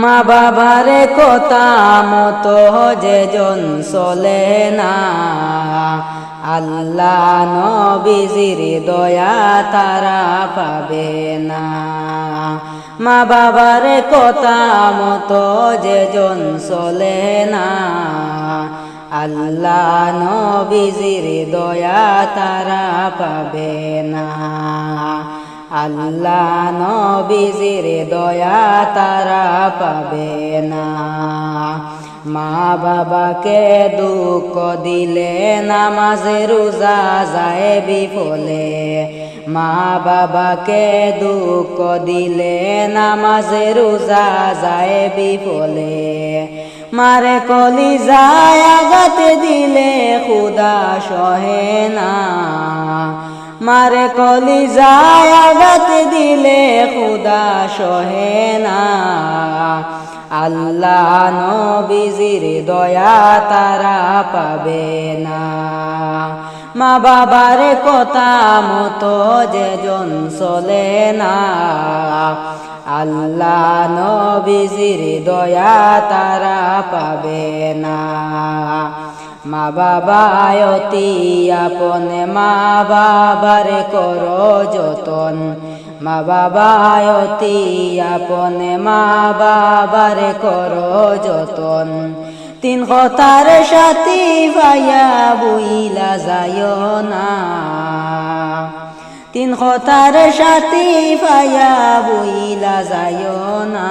মা বাবারে কথা মতো যেজন চলে না। আল্লাহ নবীজির দয়া তারা পাবে না। মা বাবারে কথা মতো যেজন চলে না। আল্লাহ নবীজির দয়া তারা পাবে না। আল্লাহ নবীজির দয়া তারা পাবে না। মা বাবাকে দুঃখ দিলে, নামাজে রোজা যায় বিফলে। মা বাবাকে দুঃখ দিলে, নামাজে রোজা যায় বিফলে। মারে কলি যায় আগাতে দিলে, খুদা সহে না মারে কলি আগাত দিলে খুদা সহে না। আল্লাহ নবীজির দয়া তারা পাবে না। মা বাবার কথা মতো যেজন চলে না। আল্লাহ নবীজির দয়া তারা পাবে না। মা বাবায়তি আপন, মা বাবার কর যতন। মা বাবায়তি আপন, মা বাবার কর যতন। তিন কথার সাথী ভাইয়া বুইলা যায় না। তিন কথার সাথী ভাইয়া বুইলা যায় না।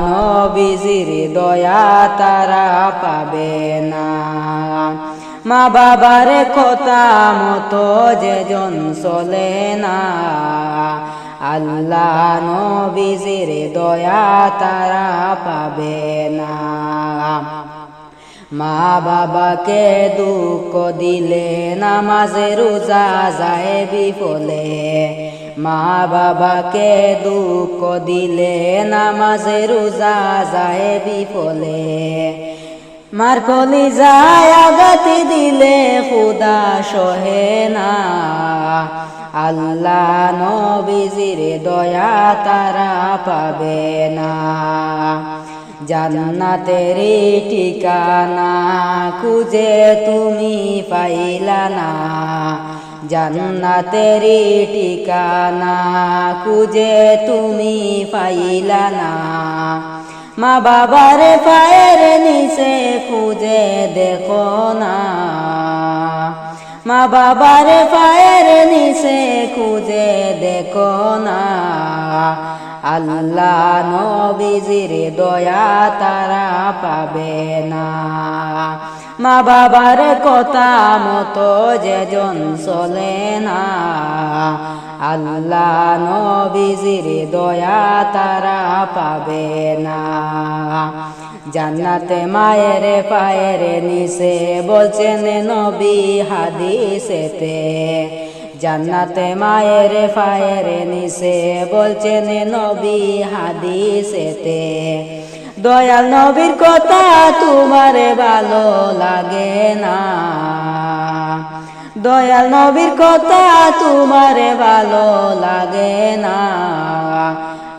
নবীজির দয়া তারা পাবে না। মা বাবার কথা মতো যেজন চলে না। আল্লাহ নবীজির দয়া তারা পাবে না। মা বাবাকে দুঃখ দিলে, নামাজে রোজা যায় বিফলে। মা বাবাকে দুঃখ দিলে, নামাজে রোজা যায় বিফলে। মার কলি যায় দিলে, খুদা সহে না। আল্লাহ নবীজির দয়া তারা পাবে না। জান্নাতের ঠিকানা খুঁজে তুমি পাইলা না। জান্নাতের ঠিকানা খুঁজে তুমি পাইলা না। মা বাবার পায়ের নিচে খুঁজে দেখো না। মা বাবার পায়ের নিচে খুঁজে দেখো না। আল্লাহ নবীজির দয়া তারা পাবে না। মা বাবার কথা মতো যেজন চলে না। আল্লাহ নবীজির দয়া তারা পাবে না। জান্নাতে মায়ের পায়ের নিচে বলছেন নবী হাদিসেতে। জান্নাতে মায়ের পায়ের নিচে বলছেন নবী হাদিসেতে। দয়াল নবীর কথা তোমার ভালো লাগে না। দয়াল নবীর কথা তোমার ভালো লাগে না।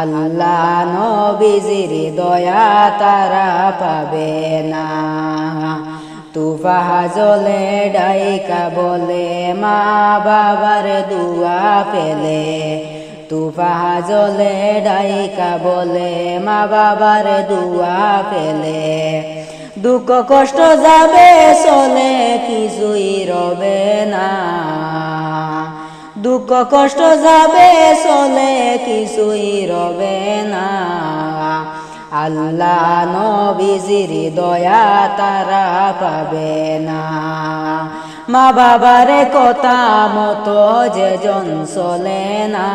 আল্লাহ নবীজির দয়া তারা পাবে না। তুফাহা জলে ডাইকা বলে, মা বাবার দুয়া পেলে তুফাহা জলে ডাইকা বলে, মা বাবার দুয়া পেলে দুঃখ কষ্ট যাবে, চলে কিছুই রবে না। দুঃখ কষ্ট যাবে চলে কিছুই রবে না। আল্লাহ নবীজির দয়া তারা পাবে না। মা বাবার কথা মতো যে জন চলে না।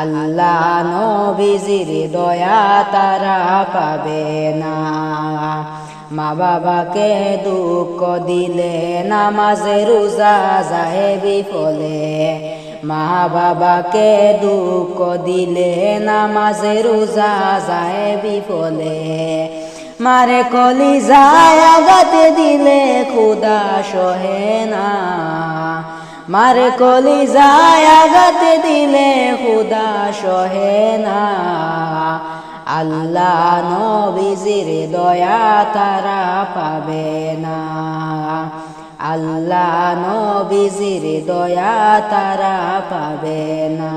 আল্লাহ নবীজির দয়া তারা পাবে না। মা বাবাকে দুঃখ দিলে, নামাজে, রোজা যায় বিফলে মা বাবাকে দুঃখ দিলে, নামাজে, রোজা যায় বিফলে মারে কলি যায় দিলে, খুদা সহে না। মারে কলি যায় আগাতে দিলে, খুদা সহে না। আল্লাহ নবীজির দয়া তারা পাবে না। আল্লাহ নবীজির দয়া তারা পাবে না।